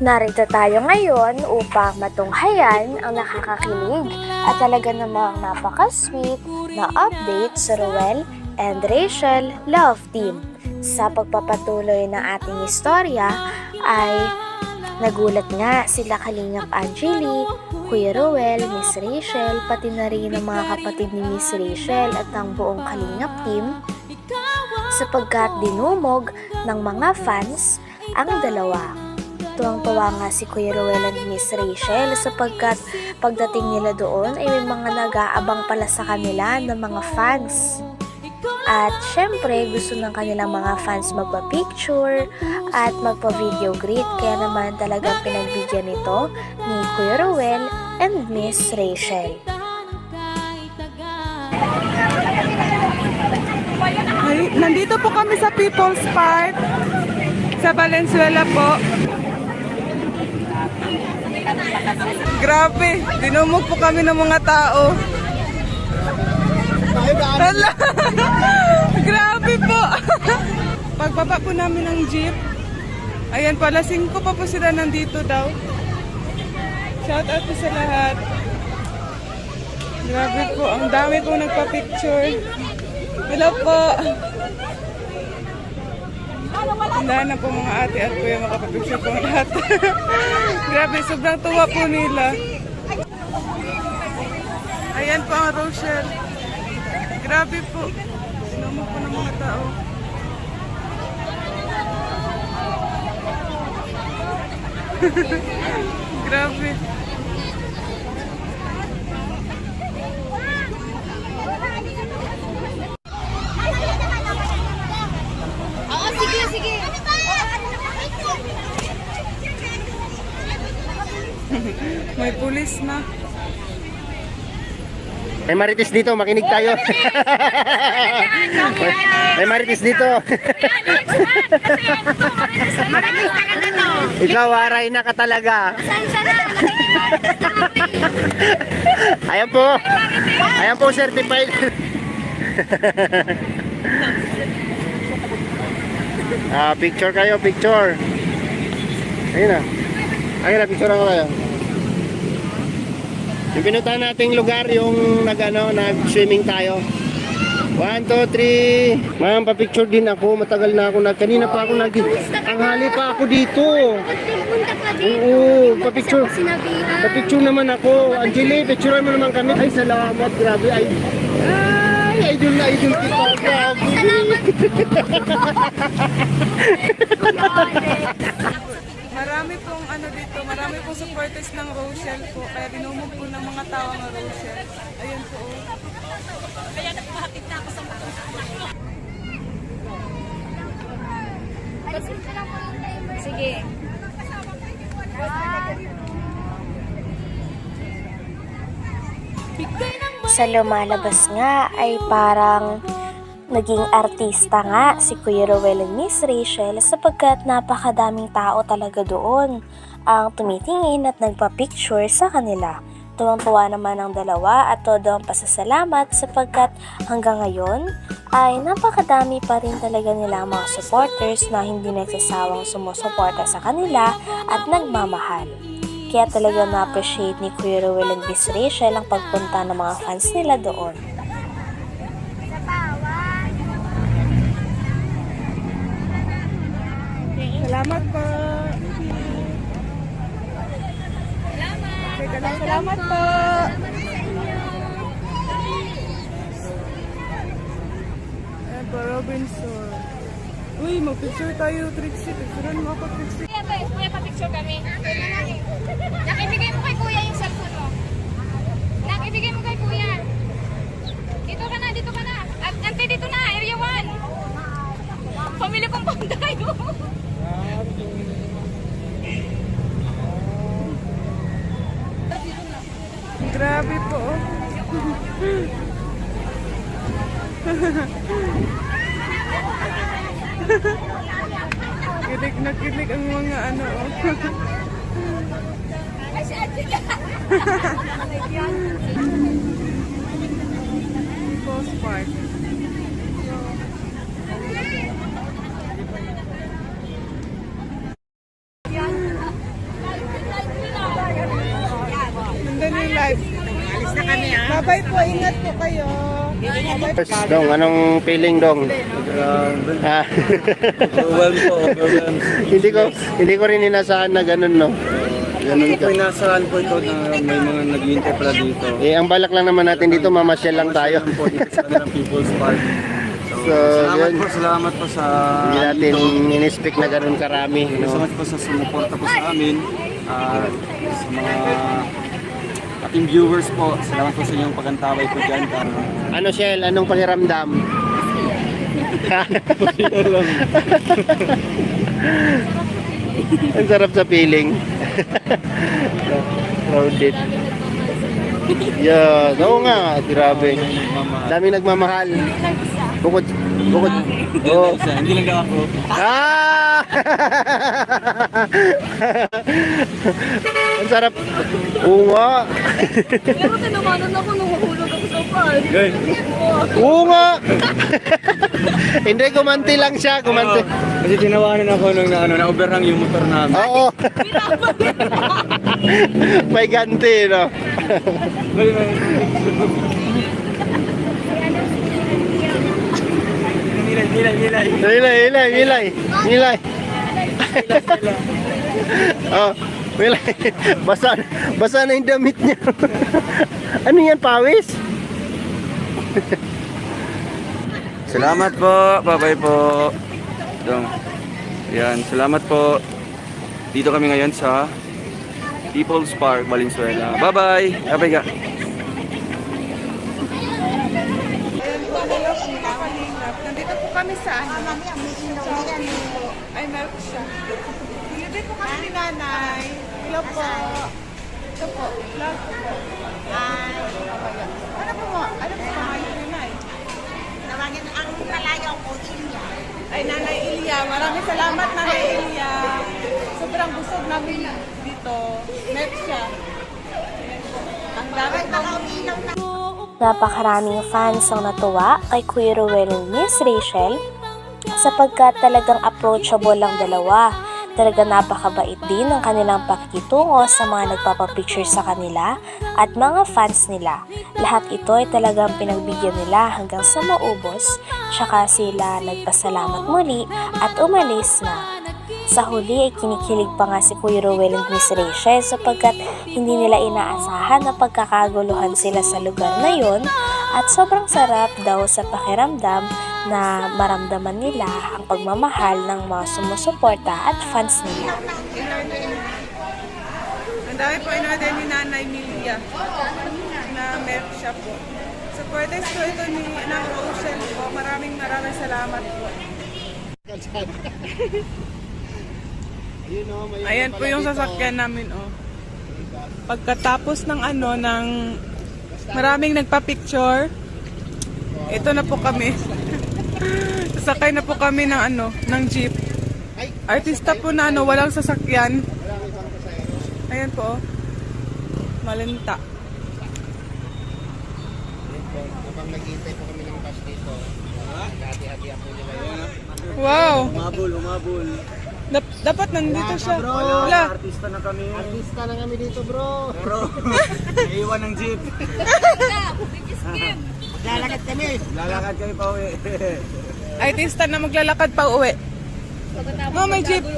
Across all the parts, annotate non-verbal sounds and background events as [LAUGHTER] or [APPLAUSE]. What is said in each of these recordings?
Narito tayo ngayon upang matunghayan ang nakakakilig at talaga namang napaka-sweet na update sa Ruel and Rachel Love Team. Sa pagpapatuloy ng ating istorya ay nagulat nga sila Kalingap Angeli, Kuya Ruel, Miss Rachel, pati na rin ang mga kapatid ni Miss Rachel at ang buong Kalingap team sapagkat dinumog ng mga fans ang dalawa. Tuwang-tuwa nga si Kuya Ruel at Miss Rachel sapagkat pagdating nila doon ay may mga nag-aabang pala sa kanila ng mga fans. At syempre, gusto ng kanilang mga fans magpa-picture at magpa-video greet. Kaya naman talagang pinagbigyan nito ni Kuya Ruel and Miss Rachel. Ay, nandito po kami sa People's Park sa Valenzuela po. Grabe, dinumog po kami ng mga tao. Hala! [LAUGHS] Grabe po! [LAUGHS] Pagbaba po namin ng jeep, ayan pala, 5 pa po sila nandito daw. Shout out po sa lahat. Grabe po, ang dami po nagpa-picture. Hello po. Handa na po mga ate at kuya makapapicture po lahat. [LAUGHS] Grabe, sobrang tuwa po nila. Ayan po ang Rochelle. Grabe po. Sinamo po ng mga tao. [LAUGHS] Grabe. Sige. May pulis na. May marites dito, makinig tayo. may, may marites dito. Ikaw, waray na ka talaga. Ayan po. Ayan po, certified. Ah, picture kayo, picture. Ayun na. Ayun na, picture ko kayo. Yung pinuntahan nating lugar, yung nag, ano, nag-swimming tayo. One, two, three. Ma'am, pa-picture din ako. Matagal na ako. Nag, kanina pa ako nag... Ang hali pa ako dito. Punta ka din. Oo, pa-picture. Pa-picture naman ako. Angeli, picture mo naman kami. Ay, salamat. Grabe. Ay, idol na idol kita. Grabe. Marami pong ano dito, marami pong supporters ng Rochelle po. Kaya dinumog po ng mga tao ng Rochelle. Ayun po. oh. Sige. Sa lumalabas nga ay parang naging artista nga si Kuya Rowell and Miss Rachel sapagkat napakadaming tao talaga doon ang tumitingin at nagpa-picture sa kanila. Tuwang-tuwa naman ang dalawa at todo ang pasasalamat sapagkat hanggang ngayon ay napakadami pa rin talaga nila mga supporters na hindi nagsasawang sumusuporta sa kanila at nagmamahal. Kaya talaga na-appreciate ni Kuya Rowell and Miss Rachel ang pagpunta ng mga fans nila doon. Salamat po. Salamat. Salamat po. Ayan po, Robinson. Uy, mag-picture tayo, Trixie. Picturean mo ako, Trixie. Pa-picture kami. Nak, ibigay mo kay kuya yung cellphone mo. Nak, mo kay kuya. Dito ka na, dito ka na. At, ante, dito na, area 1. Pamili kong pandayo. [LAUGHS] Grabe po. oh. [LAUGHS] kilig na kilig ang mga ano. Oh. [LAUGHS] Post Park. Bye-bye po. Ingat po kayo. Dong, anong feeling dong? Ah. Overwhelmed po, overwhelmed. hindi ko hindi ko rin inasahan na ganun no. Ganun ka. Pinasaan po ito na may mga naghihintay pala dito. Eh ang balak lang naman natin dito mamasyal lang tayo. po dito sa kanilang People's Park. So, salamat yun. po, salamat po sa Hindi natin in-expect na ganun karami no. much po sa sumuporta po sa amin. At sa mga ating viewers po, salamat po sa inyong pagantaway po dyan. Para Ano Shell, anong pakiramdam? Ang sarap sa feeling. [LAUGHS] Crowded. Yeah, oo nga, grabe. Daming nagmamahal. Bukod, bukod. Oh. hindi lang daw ako. Ah! Ang sarap. Oo nga. Pero tinamanan ako nung mahulog ako sa. Guys, Oo nga. Hindi, gumanti lang siya. Gumanti. kasi tinawanan ako nung na, ano, na-overhang yung motor namin. Oo. May ganti, no? Nilay, nilay, nilay. Milay, milay, milay. Milay. [LAUGHS] oh, milay. [LAUGHS] Basa, basa na yung damit niya. [LAUGHS] ano yan, pawis? Salamat po. Bye-bye po. Dong. Yan, salamat po. Dito kami ngayon sa People's Park, Valenzuela. Bye-bye. Bye-bye ka. Nandito po kami sa ano? Ay, meron siya. Nilibig po kami ni nanay. Hello po. Ito po. Vlog po po. Ay. Ano po mo? Ano po pangalan ni nanay? Tawagin ang palayaw ko, Ilya. Ay, Nanay Ilya. Maraming salamat, Nanay Ilya. Sobrang busog namin dito. Met siya. Ang dami na. Napakaraming fans ang natuwa kay Kuya Ruel and Miss Rachel sapagkat talagang approachable lang dalawa. Talaga napakabait din ang kanilang pakikitungo sa mga nagpapapicture sa kanila at mga fans nila. Lahat ito ay talagang pinagbigyan nila hanggang sa maubos, tsaka sila nagpasalamat muli at umalis na. Sa huli ay kinikilig pa nga si Kuya Rowell and Miss Rachel sapagkat hindi nila inaasahan na pagkakaguluhan sila sa lugar na yon at sobrang sarap daw sa pakiramdam na maramdaman nila ang pagmamahal ng mga sumusuporta at fans nila. Ang dami po in-order ni Nanay Milia na milk siya po. Supporters po ito ni ng Ocean po. Maraming maraming salamat po. [LAUGHS] Ayan po yung sasakyan namin oh. Pagkatapos ng ano ng maraming nagpa-picture, ito na po kami. Sasakay na po kami ng ano, ng jeep. Artista po na ano, walang sasakyan. Ayan po. oh. Malinta. Habang naghihintay po kami ng bus dito, hati-hati ako nila yun. Wow! Umabol, umabol. Dap- dapat nandito siya. Wala. Artista na kami. Artista na kami dito, bro. Bro, [LAUGHS] naiwan ng jeep. [LAUGHS] Lalakad kami. Lalakad kami pa uwi. [LAUGHS] Artista na maglalakad pa uwi. No, may jeep. [LAUGHS]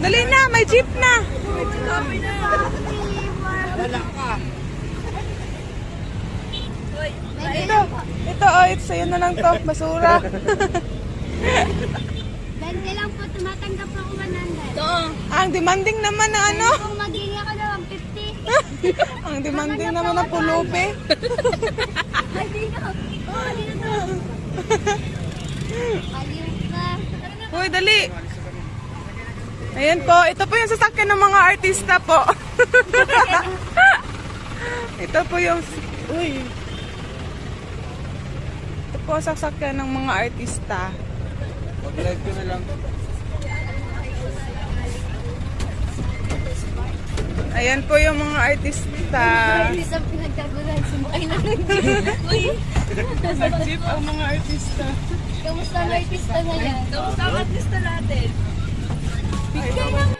Dali na, may jeep na. Ito, ito, oh, ito sa'yo na lang to, basura. Bente lang po, tumatanggap ako 100. Ang demanding naman na ano, Kung magiging ako na [LAUGHS] 150. ang demanding naman ng pulupi. Ay, di na. Oh, di na to. Aliw ka. Uy, dali. Ayan po, ito po yung sasakyan ng mga artista po. [LAUGHS] ito po yung, uy. Po ang sasakyan ng mga artista. Mag-live ko na lang. Ayan po yung mga artista. Isa pinagkaguluhan, sumakay na ng jeep. Sa jeep ang mga artista. Kamusta ang artista na yan? Kamusta ang artista natin? Bigay ng